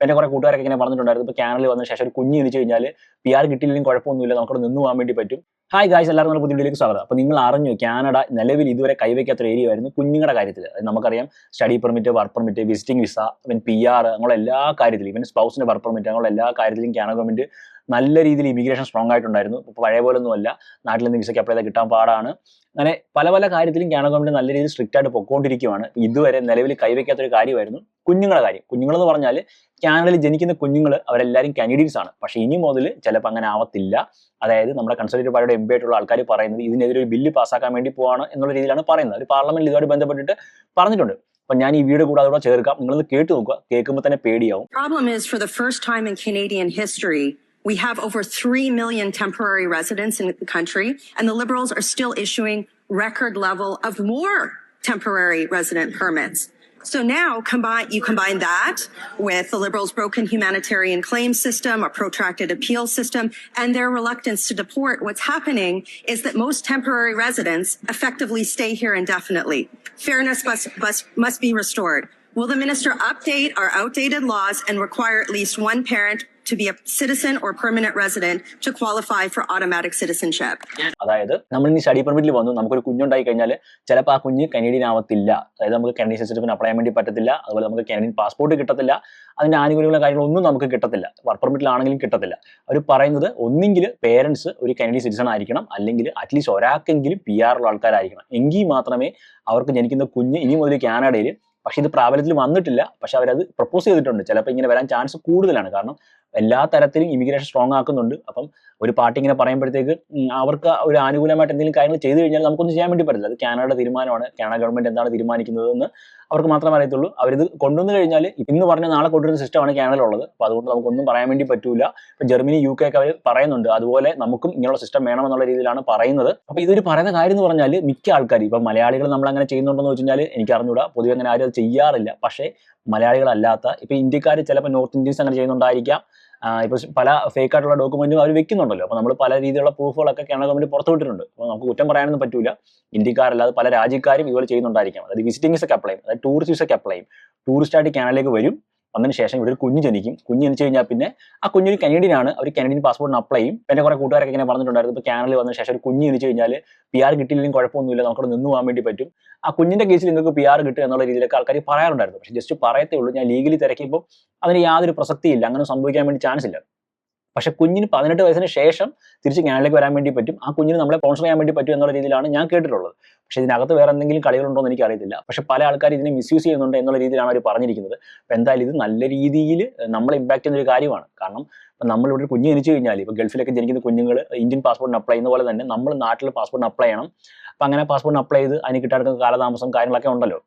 എന്റെ കുറെ കൂട്ടുകാരൊക്കെ ഇങ്ങനെ പറഞ്ഞിട്ടുണ്ടായിരുന്നു. ഇപ്പൊ കാനഡയിൽ വന്ന ശേഷം ഒരു കുഞ്ഞ് ജനിച്ചു കഴിഞ്ഞാൽ പി ആർ കിട്ടിയില്ലെങ്കിൽ കുഴപ്പമൊന്നുമില്ല നമുക്കവിടെ നിന്ന് പോകാൻ വേണ്ടി പറ്റും. ഹായ് ഗായ്സ് എല്ലാവർക്കും നമ്മുടെ പുതിയ വീഡിയോയിലേക്ക് സ്വാഗതം. അപ്പോൾ നിങ്ങൾ അറിഞ്ഞു കാനഡ നിലവിൽ ഇതുവരെ കൈവയ്ക്കാത്ത ഏരിയ ആയിരുന്നു കുഞ്ഞുങ്ങളുടെ കാര്യത്തിൽ. നമുക്കറിയാം study permit work permit visiting visa ഇവൻ പി ആർ അങ്ങനെയുള്ള എല്ലാ കാര്യത്തിലും ഇവൻ സ്പൗസിന്റെ വർക്ക് പെർമിറ്റ് അങ്ങനെയുള്ള എല്ലാ കാര്യത്തിലും കാനഡ ഗവൺമെന്റ് നല്ല രീതിയിൽ ഇമിഗ്രേഷൻ സ്ട്രോങ് ആയിട്ടുണ്ടായിരുന്നു. ഇപ്പോൾ പഴയ പോലെ ഒന്നുമല്ല നാട്ടിൽ നിന്ന് വിസയ്ക്ക് അപ്ലൈ കിട്ടാൻ പാടാണ്. അങ്ങനെ പല പല കാര്യത്തിലും കാനഡ ഗവൺമെന്റ് നല്ല രീതിയിൽ സ്ട്രിക്റ്റ് ആയിട്ട് പൊക്കോണ്ടിരിക്കുകയാണ് ഇതുവരെ നിലവിൽ കൈവയ്ക്കാത്ത ഒരു കാര്യമായിരുന്നു കുഞ്ഞുങ്ങളുടെ കാര്യം. കുഞ്ഞുങ്ങളെന്ന് പറഞ്ഞാൽ കാനഡയിൽ ജനിക്കുന്ന കുഞ്ഞുങ്ങൾ അവരെല്ലാവരും കാനഡിയൻസ് ആണ്. പക്ഷേ ഇനി മുതൽ ചിലപ്പോൾ അങ്ങനെ ആവത്തില്ല. അതായത് നമ്മുടെ കൺസർവേറ്റീവ് പാർട്ടിയുടെ എം പി ആയിട്ടുള്ള ആൾക്കാർ പറയുന്നത് ഇതിനെതിരെ ഒരു ബില്ല് പാസ്സാക്കാൻ വേണ്ടി പോവാണ് എന്നുള്ള രീതിയിലാണ് പറയുന്നത്. ഒരു പാർലമെന്റിൽ ഇതുമായി ബന്ധപ്പെട്ടിട്ട് പറഞ്ഞിട്ടുണ്ട്. അപ്പൊ ഞാൻ ഈ വീട് കൂടാതെ കൂടെ ചേർക്കാം. നിങ്ങൾ കേട്ടു നോക്കുക. കേൾക്കുമ്പോൾ തന്നെ പേടിയാവും. We have over 3 million temporary residents in the country, and the Liberals are still issuing record level of more temporary resident permits. So now combine, you combine that with the Liberals' broken humanitarian claim system, a protracted appeal system, and their reluctance to deport. What's happening is that most temporary residents effectively stay here indefinitely. Fairness must, must, must be restored. Will the minister update our outdated laws and require at least one parent to be a citizen or permanent resident to qualify for automatic citizenship? അതായത് നമ്മൾ ഇനി study പെർമിറ്റിൽ വന്നു. നമുക്കൊരു കുഞ്ഞുണ്ടായി കഴിഞ്ഞാൽ ചിലപ്പോൾ ആ കുഞ്ഞ് Canadian ആവത്തില്ല. അതായത് നമുക്ക് കനേഡിയൻ സിറ്റിസൺഷിപ്പിന് അപ്ലൈ ചെയ്യാൻ വേണ്ടി പറ്റത്തില്ല. അതുപോലെ നമുക്ക് കനേഡിയൻ പാസ്പോർട്ട് കിട്ടത്തില്ല. അതിന്റെ ആനുകൂല്യങ്ങളും കാര്യങ്ങളൊന്നും നമുക്ക് കിട്ടത്തില്ല. വർക്ക് പെർമിറ്റിലാണെങ്കിലും കിട്ടത്തില്ല. അവർ പറയുന്നത് ഒന്നെങ്കിൽ പേരൻസ് ഒരു കനേഡിയൻ സിറ്റിസൺ ആയിരിക്കണം. അല്ലെങ്കിൽ അറ്റ്ലീസ്റ്റ് ഒരാൾക്കെങ്കിലും പി ആറുള്ള ആൾക്കാരായിരിക്കണം. എങ്കിൽ മാത്രമേ അവർക്ക് ജനിക്കുന്ന കുഞ്ഞ് ഇനി മുതൽ കാനഡയിൽ പക്ഷെ ഇത് പ്രാബല്യത്തിൽ വന്നിട്ടില്ല. പക്ഷെ അവരത് പ്രപ്പോസ് ചെയ്തിട്ടുണ്ട്. ചിലപ്പോൾ ഇങ്ങനെ വരാൻ ചാൻസ് കൂടുതലാണ്. കാരണം എല്ലാ തരത്തിലും ഇമിഗ്രേഷൻ സ്ട്രോങ് ആക്കുന്നുണ്ട്. അപ്പം ഒരു പാർട്ടി ഇങ്ങനെ പറയുമ്പോഴത്തേക്ക് അവർക്ക് ഒരു ആനുകൂലമായിട്ട് എന്തെങ്കിലും കാര്യങ്ങൾ ചെയ്തു കഴിഞ്ഞാൽ നമുക്കൊന്നും ചെയ്യാൻ വേണ്ടി പറ്റില്ല. അത് കാനഡയുടെ തീരുമാനമാണ്. കാനഡ ഗവൺമെന്റ് എന്താണ് തീരുമാനിക്കുന്നതെന്ന് അവർക്ക് മാത്രമേ അറിയത്തുള്ളൂ. അവരിത് കൊണ്ടുവന്നു കഴിഞ്ഞാൽ ഇന്ന് പറഞ്ഞ നാളെ കൊണ്ടുവരുന്ന സിസ്റ്റമാണ് കാനഡയിലുള്ളത്. അപ്പോൾ അതുകൊണ്ട് നമുക്കൊന്നും പറയാൻ വേണ്ടി പറ്റൂല. ഇപ്പം ജർമ്മനി യു കെ ഒക്കെ അവർ പറയുന്നുണ്ട്. അതുപോലെ നമുക്കും ഇങ്ങനെയുള്ള സിസ്റ്റം വേണം എന്നുള്ള രീതിയിലാണ് പറയുന്നത്. അപ്പോൾ ഇതൊരു പറയുന്ന കാര്യം എന്ന് പറഞ്ഞാൽ മിക്ക ആൾക്കാർ ഇപ്പം മലയാളികൾ നമ്മൾ അങ്ങനെ ചെയ്യുന്നുണ്ടെന്ന് വെച്ച് കഴിഞ്ഞാൽ എനിക്ക് അറിഞ്ഞൂടാ പൊതുവെ അങ്ങനെ ആരും ചെയ്യാറില്ല. പക്ഷേ മലയാളികളല്ലാത്ത ഇപ്പൊ ഇന്ത്യക്കാർ ചിലപ്പോൾ നോർത്ത് ഇന്ത്യൻസ് അങ്ങനെ ചെയ്യുന്നുണ്ടായിരിക്കാം. ഇപ്പൊ പല ഫേക്ക് ആയിട്ടുള്ള ഡോക്യുമെന്റും അവർ വെക്കുന്നുണ്ടല്ലോ. അപ്പൊ നമ്മൾ പല രീതിയിലുള്ള പ്രൂഫുകളൊക്കെ കേരള ഗവൺമെന്റ് പുറത്തുവിട്ടിട്ടുണ്ട് അപ്പോൾ നമുക്ക് കുറ്റം പറയാനൊന്നും പറ്റൂല. ഇന്ത്യക്കാരല്ലാതെ പല രാജ്യക്കാരും ഇതുപോലെ ചെയ്യുന്നുണ്ടായിരിക്കാം. അതായത് വിസിറ്റിംഗ് വിസയ്ക്ക് അപ്ലൈ ചെയ്യും. അതായത് ടൂറിസ്റ്റ് വിസയ്ക്ക് അപ്ലൈ ചെയ്യും. ടൂറിസ്റ്റ് ആയിട്ട് കാനഡയിലേക്ക് വരും. വന്നതിന് ശേഷം ഇവിടെ ഒരു കുഞ്ഞ് ജനിക്കും. കുഞ്ഞ് ജനിച്ചു കഴിഞ്ഞാൽ പിന്നെ ആ കുഞ്ഞൊരു കനേഡിയൻ ആണ്. അവർ കനേഡിയൻ പാസ്പോർട്ടിന് അപ്ലൈ ചെയ്യും. എന്റെ കുറെ കൂട്ടുകാരൊക്കെ ഇങ്ങനെ പറഞ്ഞിട്ടുണ്ടായിരുന്നു. ഇപ്പൊ കാനഡയിൽ വന്ന ശേഷം ഒരു കുഞ്ഞ് ജനിച്ചു കഴിഞ്ഞാൽ പി ആർ കിട്ടിയില്ലെങ്കിൽ കുഴപ്പമൊന്നുമില്ല. നമുക്കവിടെ നിന്ന് പോകാൻ വേണ്ടി പറ്റും. ആ കുഞ്ഞിന്റെ കേസിൽ നിങ്ങൾക്ക് പി ആർ കിട്ടുക എന്നുള്ള രീതിയിലൊക്കെ ആൾക്കാർ പറയാറുണ്ടായിരുന്നു. പക്ഷെ ജസ്റ്റ് പറയത്തേ ഉള്ളൂ. ഞാൻ ലീഗലി തിരക്കിയപ്പോൾ അതിന് യാതൊരു പ്രസക്തിയില്ല. അങ്ങനെ സംഭവിക്കാൻ വേണ്ടി ചാൻസ് ഇല്ല. പക്ഷെ കുഞ്ഞിന് പതിനെട്ട് വയസ്സിന് ശേഷം തിരിച്ച് കാനഡയിലേക്ക് വരാൻ വേണ്ടി പറ്റും. ആ കുഞ്ഞിന് നമ്മളെ സ്പോൺസർ ചെയ്യാൻ വേണ്ടി പറ്റും എന്നുള്ള രീതിയിലാണ് ഞാൻ കേട്ടിട്ടുള്ളത്. പക്ഷെ ഇതിനകത്ത് വേറെ എന്തെങ്കിലും കളികളുണ്ടോ എന്ന് അറിയത്തില്ല പക്ഷെ പല ആൾക്കാർ ഇതിനെ മിസ്യൂസ് ചെയ്യുന്നുണ്ട് എന്നുള്ള രീതിയിലാണ് അവർ പറഞ്ഞിരിക്കുന്നത്. അപ്പോൾ എന്തായാലും ഇത് നല്ല രീതിയിൽ നമ്മളെ ഇമ്പാക്ട് ചെയ്യുന്ന ഒരു കാര്യമാണ്. കാരണം ഇപ്പം നമ്മളിവിടെ ഒരു കുഞ്ഞ് ജനിച്ചു കഴിഞ്ഞാൽ ഇപ്പോൾ ഗൾഫിലൊക്കെ ജനിക്കുന്ന കുഞ്ഞുങ്ങൾ ഇന്ത്യൻ പാസ്പോർട്ടിന് അപ്ലൈ ചെയ്യുന്ന പോലെ തന്നെ നമ്മൾ നാട്ടിൽ പാസ്പോർട്ടിന് അപ്ലൈ ചെയ്യണം. അപ്പം അങ്ങനെ പാസ്പോർട്ടിന് അപ്ലൈ ചെയ്ത് അതിന് കിട്ടാൻ കാലതാമസം കാര്യങ്ങളൊക്കെ ഉണ്ടല്ലോ.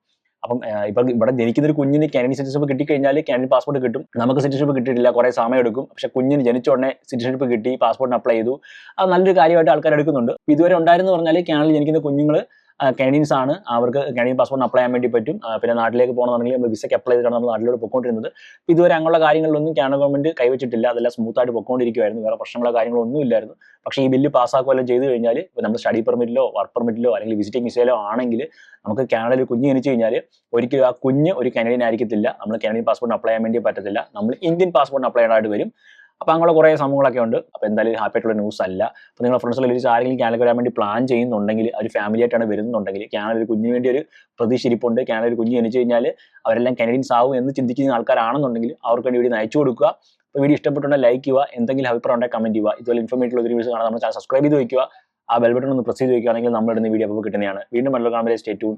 അപ്പം ഇപ്പം ഇവിടെ ജനിക്കുന്ന ഒരു കുഞ്ഞിന് കാനഡി സിറ്റിസൺഷിപ്പ് കിട്ടിക്കഴിഞ്ഞാൽ കാനഡി പാസ്പോർട്ട് കിട്ടും. നമുക്ക് സിറ്റിസൺഷിപ്പ് കിട്ടിയിട്ടില്ല കുറെ സമയം എടുക്കും പക്ഷെ കുഞ്ഞിന് ജനിച്ച ഉടനെ സിറ്റിസൺഷിപ്പ് കിട്ടി പാസ്പോർട്ടിന് അപ്ലൈ ചെയ്തു. അത് നല്ലൊരു കാര്യമായിട്ട് ആൾക്കാർ എടുക്കുന്നുണ്ട് ഇതുവരെ ഉണ്ടായിരുന്നു പറഞ്ഞാൽ കാനഡയിൽ ജനിക്കുന്ന കുഞ്ഞുങ്ങൾ കാനഡിയൻസ് ആണ്. അവർക്ക് കാനഡിയൻ പാസ്പോർട്ടിന് അപ്ലൈ ചെയ്യാൻ വേണ്ടി പറ്റും. പിന്നെ നാട്ടിലേക്ക് പോകണമെന്നുണ്ടെങ്കിൽ നമ്മൾ വിസയ്ക്ക് അപ്ലൈ ചെയ്തിട്ടാണ് നമ്മൾ നാട്ടിലൂടെ പൊക്കോണ്ടിരുന്നത് ഇപ്പൊ ഇതുവരെ അങ്ങനെയുള്ള കാര്യങ്ങളിലൊന്നും കാനഡ ഗവൺമെന്റ് കൈവച്ചിട്ടില്ല. അതെല്ലാം സ്മൂത്ത് ആയിട്ട് പൊക്കോണ്ടിരിക്കുമായിരുന്നു വേറെ പ്രശ്നങ്ങളോ കാര്യങ്ങളോ ഒന്നും ഇല്ലായിരുന്നു. പക്ഷേ ഈ ബില്ല് പാസ്സാക്കുകയെല്ലാം ചെയ്തു കഴിഞ്ഞാൽ ഇപ്പോൾ നമ്മൾ സ്റ്റഡി പെർമിറ്റിലോ വർക്ക് പെർമിറ്റിലോ അല്ലെങ്കിൽ വിസിറ്റിംഗ് വിസയിലോ ആണെങ്കിൽ നമുക്ക് കാനഡയിൽ കുഞ്ഞ് ജനിച്ചു കഴിഞ്ഞാൽ ഒരിക്കലും ആ കുഞ്ഞ് ഒരു കാനഡിയൻ ആയിരിക്കത്തില്ല. നമ്മൾ കാനഡിയൻ പാസ്പോർട്ടിന് അപ്ലൈ ചെയ്യാൻ വേണ്ടി പറ്റത്തില്ല. നമ്മൾ ഇന്ത്യൻ പാസ്പോർട്ടിന് അപ്ലൈ ചെയ്യാനായിട്ട് വരും. അപ്പോൾ അങ്ങനെയുള്ള കുറേ സംഭവങ്ങളൊക്കെ ഉണ്ട്. അപ്പോൾ എന്തായാലും ഹാപ്പി ആയിട്ടുള്ള ന്യൂസ് അല്ല. അപ്പോൾ നിങ്ങളുടെ ഫ്രണ്ട്സിൽ ഒരു ആരെങ്കിലും ക്യാനൽ വരാൻ വേണ്ടി പ്ലാൻ ചെയ്യുന്നുണ്ടെങ്കിൽ ഒരു ഫാമിലി ആയിട്ടാണ് വരുന്നുണ്ടെങ്കിൽ കാനഡ ഒരു കുഞ്ഞിന് വേണ്ടി ഒരു പ്രതീക്ഷ കാനഡ ഒരു കുഞ്ഞ് ജനിച്ചു കഴിഞ്ഞാൽ അവരെല്ലാം കാനഡിയൻസ് ആവും എന്ന് ചിന്തിക്കുന്ന ആൾക്കാരാണെന്നുണ്ടെങ്കിൽ അവർക്ക് വേണ്ടി വീഡിയോ അയച്ചു കൊടുക്കുക. അപ്പോൾ വീഡിയോ ഇഷ്ടപ്പെട്ടുണ്ടെങ്കിൽ ലൈക്ക് ചെയ്യുക. എന്തെങ്കിലും അഭിപ്രായം ഉണ്ടെങ്കിൽ കമന്റ് ചെയ്യുക. ഇതുപോലെ ഇൻഫോർമേറ്റീവ് ഒരു വീഡിയോസ് കാണാൻ നമ്മൾ ചാനൽ സബ്സ്ക്രൈബ് ചെയ്ത് വയ്ക്കുക ആ ബെൽബട്ടൺ ഒന്ന് പ്രസ് ചെയ്ത് വയ്ക്കുകയാണെങ്കിൽ നമ്മൾ ഇടുന്ന വീഡിയോ അപ്പോൾ കിട്ടുന്നതാണ്. വീണ്ടും മറ്റൊരു കാണുമ്പോൾ സ്റ്റേ ട്യൂൺ